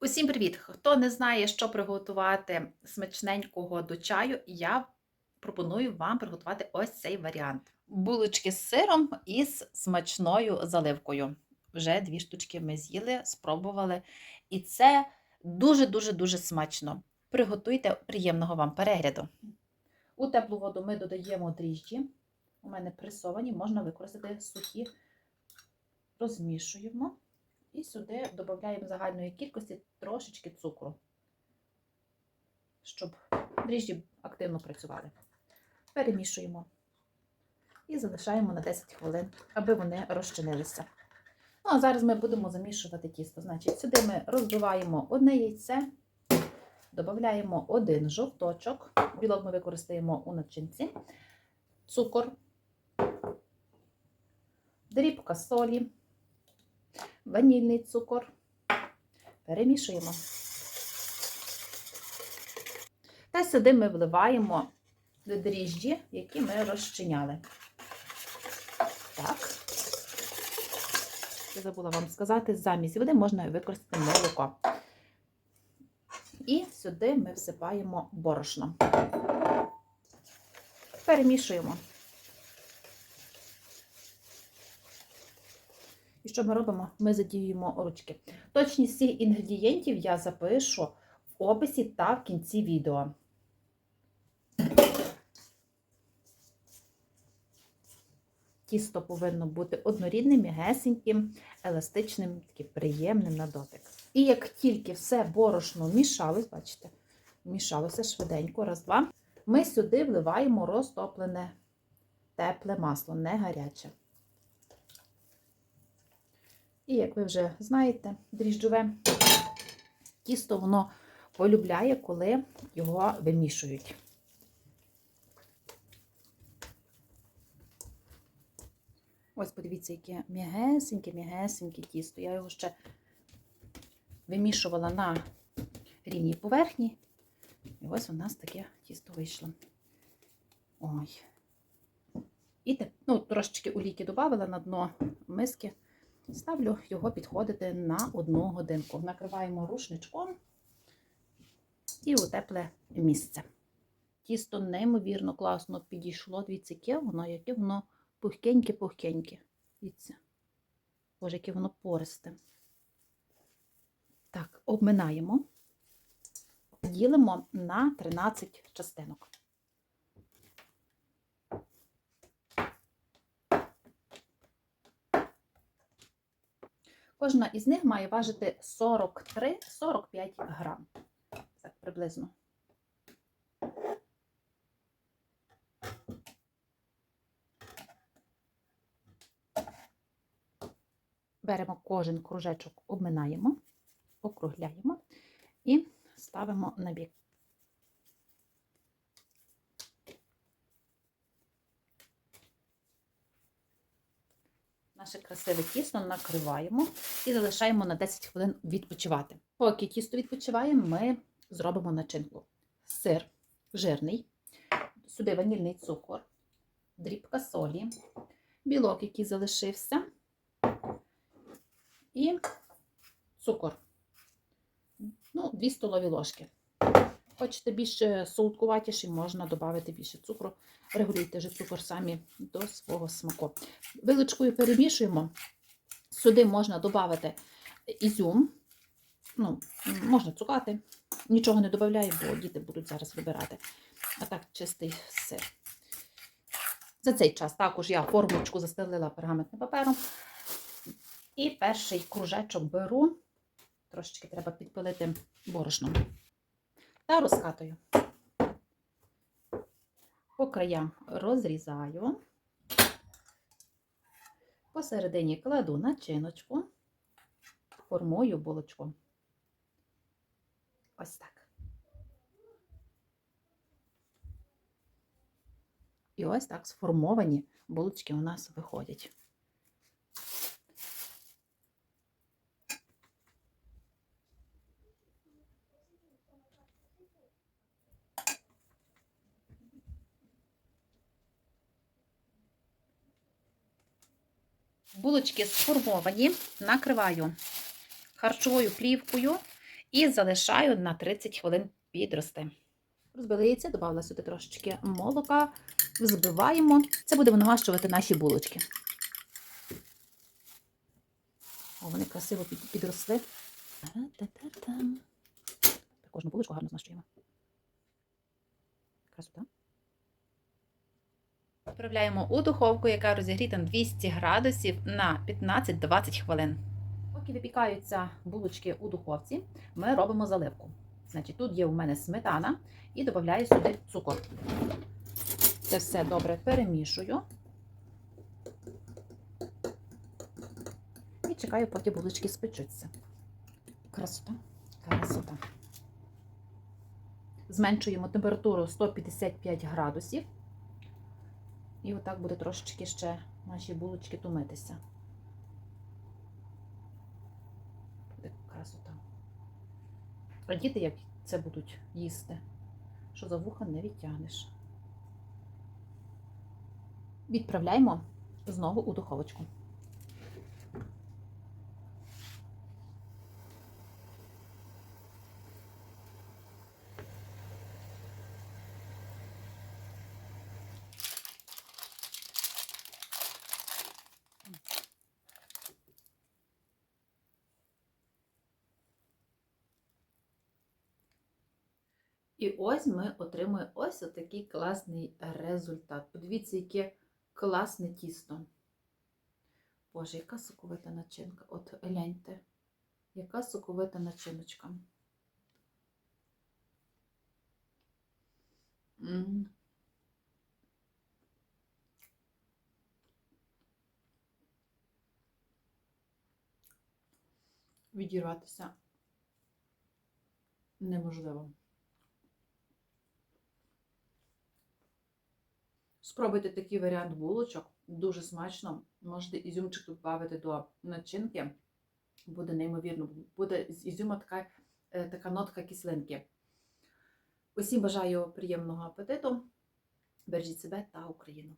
Усім привіт! Хто не знає, що приготувати смачненького до чаю, я пропоную вам приготувати ось цей варіант. Булочки з сиром із смачною заливкою. Вже дві штучки ми з'їли, спробували. І це дуже-дуже дуже смачно. Приготуйте приємного вам перегляду. У теплу воду ми додаємо дріжджі. У мене пресовані, можна використати сухі, розмішуємо. І сюди додаємо загальної кількості трошечки цукру, щоб дріжджі активно працювали. Перемішуємо і залишаємо на 10 хвилин, аби вони розчинилися. Ну, а зараз ми будемо замішувати тісто. Значить, сюди ми розбиваємо одне яйце, додаємо один жовточок, білок ми використаємо у начинці, цукор, дрібка солі ванільний цукор. Перемішуємо. Та сюди ми вливаємо дріжджі, які ми розчиняли. Так. Я забула вам сказати, замість води можна використати молоко. І сюди ми всипаємо борошно. Перемішуємо. І що ми робимо? Ми задіюємо ручки. Точність всіх інгредієнтів я запишу в описі та в кінці відео. Тісто повинно бути однорідним, м'ягесеньким, еластичним, таким приємним на дотик. І як тільки все борошно мішалось, бачите, мішалося швиденько, раз, два, ми сюди вливаємо розтоплене тепле масло, не гаряче. І, як ви вже знаєте, дріжджове тісто воно полюбляє, коли його вимішують. Ось подивіться, яке м'ягесеньке, м'ягесеньке тісто. Я його ще вимішувала на рівній поверхні. І ось у нас таке тісто вийшло. Ой. І ну, трошечки олійки додавала на дно миски. Ставлю його підходити на одну годинку. Накриваємо рушничком і у тепле місце. Тісто неймовірно класно підійшло. Дивіться, яке воно, яке воно пухкеньке-пухкеньке. Дивіться. Боже, яке воно пористе. Так, обминаємо, ділимо на 13 частинок. Кожна із них має важити 43-45 грам. Так, приблизно. Беремо кожен кружечок, обминаємо, округляємо і ставимо на бік. Наше красиве тісто накриваємо і залишаємо на 10 хвилин відпочивати. Поки тісто відпочиває, ми зробимо начинку. Сир жирний, сюди ванільний цукор, дрібка солі, білок, який залишився, і цукор. Ну, 2 столові ложки. Хочете більше солодкуватіше, можна додати більше цукру. Регулюйте вже цукор самі до свого смаку. Вилочкою перемішуємо. Сюди можна додати ізюм, ну, можна цукати. Нічого не додаю, бо діти будуть зараз вибирати. А так, чистий сир. За цей час також я формочку застелила пергаментним папером. І перший кружечок беру, трошечки треба підпилити борошном та розкатую. По краям розрізаю, посередині кладу начиночку, формую булочку. Ось так. І ось так сформовані булочки у нас виходять. Булочки сформовані, накриваю харчовою плівкою І залишаю на 30 хвилин підрости. Розбили яйця, додала сюди трошечки молока, взбиваємо. Це буде намащувати наші булочки. О, вони красиво підросли. Кожну булочку гарно змащуємо. Красота. Відправляємо у духовку, яка розігріта на 200 градусів на 15-20 хвилин. Поки випікаються булочки у духовці, ми робимо заливку. Значить, тут є у мене сметана і додаю сюди цукор. Це все добре перемішую. І чекаю, поки булочки спечуться. Красота, красота. Зменшуємо температуру 155 градусів. І отак буде трошечки ще наші булочки тумитися. Буде красота. А діти, як це будуть їсти, що за вуха не відтягнеш. Відправляємо знову у духовочку. І ось ми отримуємо ось отакий класний результат. Подивіться, яке класне тісто. Боже, яка соковита начинка. От гляньте, яка соковита начиночка. Відірватися неможливо. Спробуйте такий варіант булочок. Дуже смачно. Можете ізюмчик додати до начинки. Буде неймовірно. Буде з ізюма така, е, така нотка кислинки. Усім бажаю приємного апетиту. Бережіть себе та Україну.